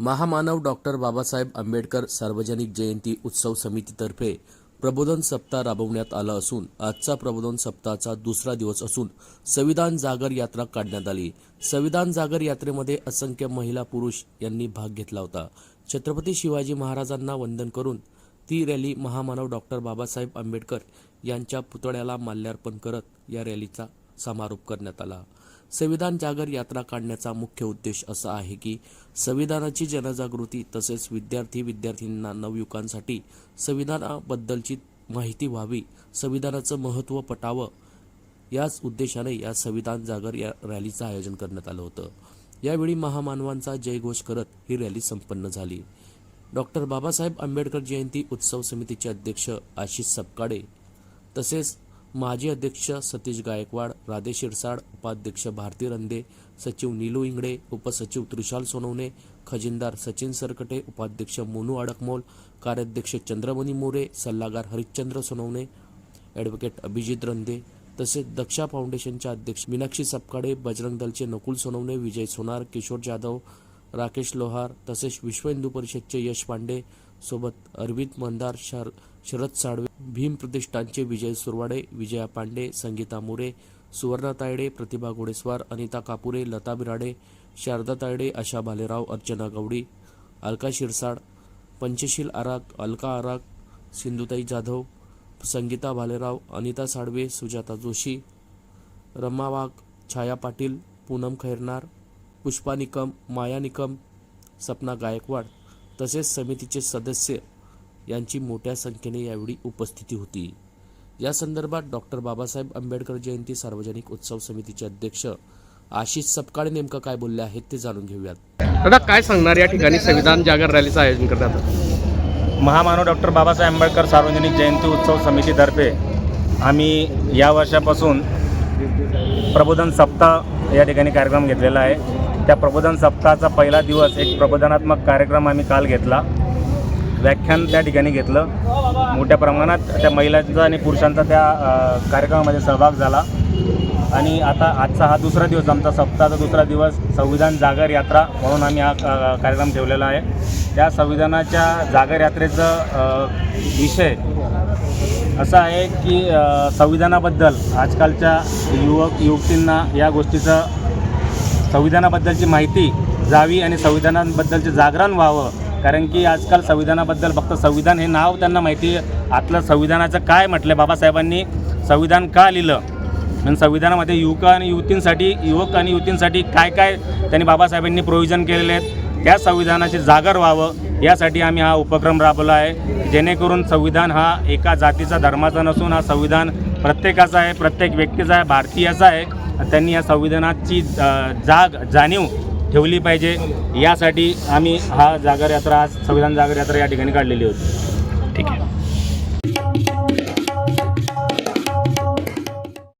महामानव डॉक्टर बाबासाहेब आंबेडकर सार्वजनिक जयंती उत्सव समितीतर्फे प्रबोधन सप्ताह राबवण्यात आला असून आजचा प्रबोधन सप्ताहाचा दुसरा दिवस असून संविधान जागर यात्रा काढण्यात आली. संविधान जागर यात्रेमध्ये असंख्य महिला पुरुष यांनी भाग घेतला होता. छत्रपती शिवाजी महाराजांना वंदन करून ती रॅली महामानव डॉक्टर बाबासाहेब आंबेडकर यांच्या पुतळ्याला माल्यार्पण करत या रॅलीचा समारोप करण्यात आला. संविधान जागर यात्रा काढण्याचा मुख्य उद्देश असा आहे की संविधानाची जनजागृती तसेच विद्यार्थी विद्यार्थ्यांना नवयुवकांसाठी संविधानाबद्दलची माहिती व्हावी संविधानाचं महत्त्व पटावं याच उद्देशाने या संविधान जागर या रॅलीचं आयोजन करण्यात आलं होतं. यावेळी महामानवांचा जयघोष करत ही रॅली संपन्न झाली. डॉक्टर बाबासाहेब आंबेडकर जयंती उत्सव समितीचे अध्यक्ष आशिष सपकाळे तसेच माजी अध्यक्ष सतीश गायकवाड राधे शिरसाड उपाध्यक्ष भारती रंदे सचिव नीलू इंगडे उपसचिव त्रिशाल सोनवणे खजिनदार सचिन सरकटे उपाध्यक्ष मोनू अडकमोल कार्याध्यक्ष चंद्रमणी मोरे सल्लागार हरिश्चंद्र सोनवणे ॲडव्होकेट अभिजित रंदे तसेच दक्षा फाउंडेशनच्या अध्यक्ष मीनाक्षी सपकाळे बजरंग दलचे नकुल सोनवणे विजय सोनार किशोर जाधव राकेश लोहार तसेच विश्व हिंदू परिषदचे यश पांडे सोबत अरविंद मंदार शर शरद साळवे भीम प्रतिष्ठानचे विजय सुरवाडे विजया पांडे संगीता मोरे सुवर्णा तायडे प्रतिभा घोडेस्वार अनिता कापुरे लता बिराडे शारदा तायडे आशा भालेराव अर्चना गवडी अलका शिरसाड पंचशील आराग अलका आराग सिंधुताई जाधव संगीता भालेराव अनिता साळवे सुजाता जोशी रमा वाघ छाया पाटील पूनम खैरनार पुष्पा निकम माया निकम सपना गायकवाड तसेच समितीचे सदस्य यांची मोठ्या संख्येने यावेळी उपस्थिती होती. या संदर्भात डॉक्टर बाबासाहेब आंबेडकर जयंती सार्वजनिक उत्सव समितीचे अध्यक्ष आशिष सपकाळे नेमकं काय बोलले आहेत ते जाणून घेऊयात. दादा काय सांगणार या ठिकाणी संविधान जागर रॅलीचं आयोजन करण्यात आलं महामानव डॉक्टर बाबासाहेब आंबेडकर सार्वजनिक जयंती उत्सव समितीतर्फे आम्ही या वर्षापासून प्रबोधन सप्ताह या ठिकाणी कार्यक्रम घेतलेला आहे. त्या प्रबोधन सप्ताहाचा पहिला दिवस एक प्रबोधनात्मक कार्यक्रम आम्ही काल घेतला. व्याख्यान त्या ठिकाणी घेतलं. मोठ्या प्रमाणात त्या महिलांचा आणि पुरुषांचा त्या कार्यक्रमामध्ये सहभाग झाला. आणि आता आजचा हा दुसरा दिवस आमचा सप्ताहाचा दुसरा दिवस संविधान जागर यात्रा म्हणून आम्ही हा कार्यक्रम ठेवलेला आहे. त्या संविधानाच्या जागर यात्रेचं विषय असा आहे की संविधानाबद्दल आजकालच्या युवक युवतींना या गोष्टीचं संविधानाबद्दलची माहिती जावी आणि संविधानाबद्दलचे जागरण व्हावं कारण की आजकाल संविधानाबद्दल फक्त संविधान हे नाव त्यांना माहिती आहे. आतलं संविधानाचं काय म्हटलं बाबासाहेबांनी? संविधान का लिहिलं? आणि संविधानामध्ये युवक आणि युवतींसाठी युवक आणि युवतींसाठी काय काय त्यांनी बाबासाहेबांनी प्रयोजन केलेले आहेत त्या संविधानाचे जागर व्हावं यासाठी आम्ही हा उपक्रम राबवला आहे. जेणेकरून संविधान हा एका जातीचा धर्माचा नसून हा संविधान प्रत्येकाचा आहे प्रत्येक व्यक्तीचा आहे भारतीयाचा आहे. त्यांनी या संविधानाची जाग जाणीव ठेवली पाहिजे. यासाठी आम्ही हा जागर यात्रा आज संविधान जागर यात्रा या ठिकाणी काढलेली होती. ठीक आहे.